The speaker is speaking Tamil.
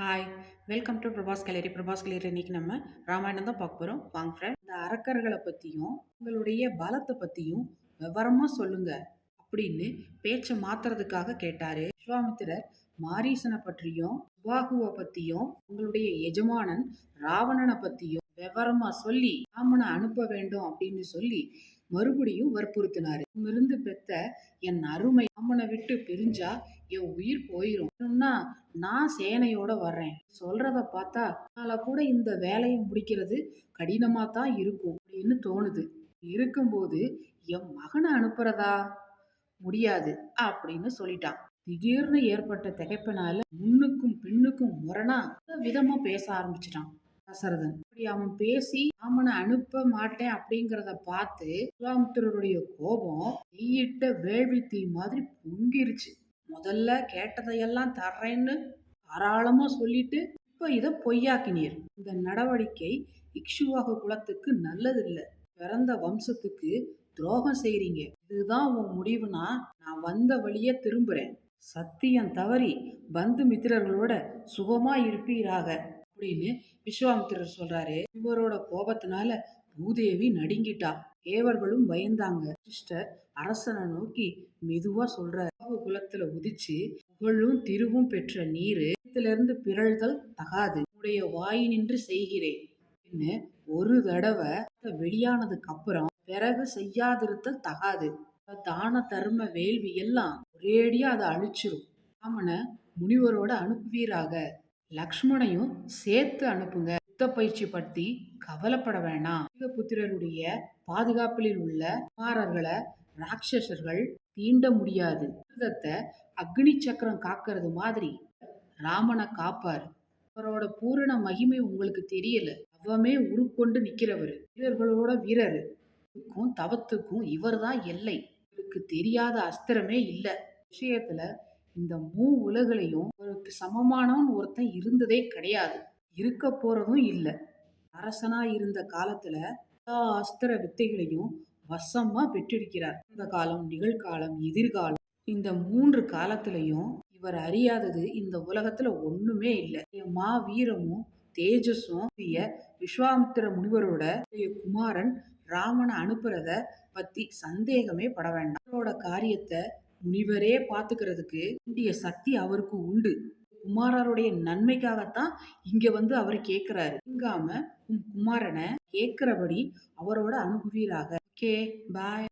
Hi welcome to Prabhas gallery Prabhas gallery இன்னைக்கு நம்ம ராமாயணம் தான் பார்க்க போகிறோம் வாங்க ஃப்ரெண்ட் இந்த அரக்கர்களை பற்றியும் உங்களுடைய பலத்தை பற்றியும் விவரமாக சொல்லுங்க அப்படின்னு பேச்சை மாத்துறதுக்காக கேட்டார். விஸ்வாமித்திரர் மாரீசனை பற்றியும் சுபாகுவை பற்றியும் உங்களுடைய எஜமானன் ராவணனை பற்றியும் விவரமாக சொல்லி ராமனை அனுப்ப வேண்டும் அப்படின்னு சொல்லி மறுபடியும் வற்புறுத்தினாரு. இருந்து பெத்த என் அருமை ராமனை விட்டு பிரிஞ்சா என் உயிர் போயிரும். நான் சேனையோட வர்றேன். சொல்றத பார்த்தா அதனால கூட இந்த வேலையை முடிக்கிறது கடினமா தான் இருக்கும் அப்படின்னு தோணுது. இருக்கும்போது என் மகனை அனுப்புறதா? முடியாது அப்படின்னு சொல்லிட்டான். திடீர்னு ஏற்பட்ட திகைப்பினால முன்னுக்கும் பின்னுக்கும் முரணா விதமா பேச ஆரம்பிச்சிட்டான். தசரதன் அப்படி அவன் பேசி ராமனை அனுப்ப மாட்டேன் அப்படிங்கிறத பார்த்து விஸ்வாமித்திரருடைய கோபம் தீயிட்ட வேள்வி தீ மாதிரி பொங்கிருச்சு. முதல்ல கேட்டதையெல்லாம் தர்றேன்னு தாராளமா சொல்லிட்டு இப்ப இதை பொய்யாக்கினீர். இந்த நடவடிக்கை இக்ஷுவாக குலத்துக்கு நல்லதில்லை. பிறந்த வம்சத்துக்கு துரோகம் செய்றீங்க. இதுதான் உன் முடிவுனா நான் வந்த வழியே திரும்புறேன். சத்தியம் தவறி பந்து மித்திரர்களோட சுகமா இருப்பீராக. அப்படின்னு விஸ்வாமித்திரர் சொல்றாரு. இவரோட கோபத்தினால பூதேவி நடுங்கிட்டா. தேவர்களும் பயந்தாங்க. சிஸ்டர் அரசனை நோக்கி மெதுவா சொல்ற குலத்துல உதிச்சு புகழும் திருவும் பெற்ற நீரு இருந்து பிறழ்தல் தகாது. உடைய வாய் நின்று செய்கிறேன். ஒரு தடவை வெளியானதுக்கு அப்புறம் பிறகு செய்யாதிருத்தல் தகாது. தான தர்ம வேள்வி எல்லாம் ஒரேடியா அதை அழிச்சிரும். அவனை முனிவரோட அனுப்புவீராக. லக்ஷ்மணையும் சேர்த்து அனுப்புங்க. யுத்த பயிற்சி பற்றி கவலைப்பட வேணாம். புத்திரருடைய பாதுகாப்பில் உள்ள குமாரர்களை ராட்சசர்கள் தீண்ட முடியாது. யுத்தத்தை அக்னி சக்கரம் காக்கிறது மாதிரி ராமனை காப்பார். அவரோட பூரண மகிமை உங்களுக்கு தெரியல. அவமே உருக்கொண்டு நிக்கிறவர். வீரர்களோட வீரர். தவத்துக்கும் இவர் தான் எல்லை. இவருக்கு தெரியாத அஸ்திரமே இல்லை. விஷயத்துல இந்த மூ உலகளையும் ஒரு சமமானவன் ஒருத்தன் இருந்ததே கிடையாது. இருக்க போறதும் இல்லை. அரசனா இருந்த காலத்துல எல்லா அஸ்திர வித்தைகளையும் வசமா பெற்றிருக்கிறார். இந்த காலம் நிகழ்காலம் எதிர்காலம். இந்த மூன்று காலத்திலையும் இவர் அறியாதது இந்த உலகத்துல ஒண்ணுமே இல்லை. மா வீரமும் தேஜஸும் விஸ்வாமித்திர முனிவரோட குமாரன் ராமனை அனுப்புறத பத்தி சந்தேகமே பட வேண்டாம். அவரோட காரியத்தை முனிவரே பார்த்துக்கிறதுக்கு இந்திய சக்தி அவருக்கு உண்டு. குமாரருடைய நன்மைக்காகத்தான் இங்க வந்து அவர் கேட்கிறாரு. இங்காம உன் குமாரனை கேட்கிறபடி அவரோட அனுபவீராக ஓகே பாய்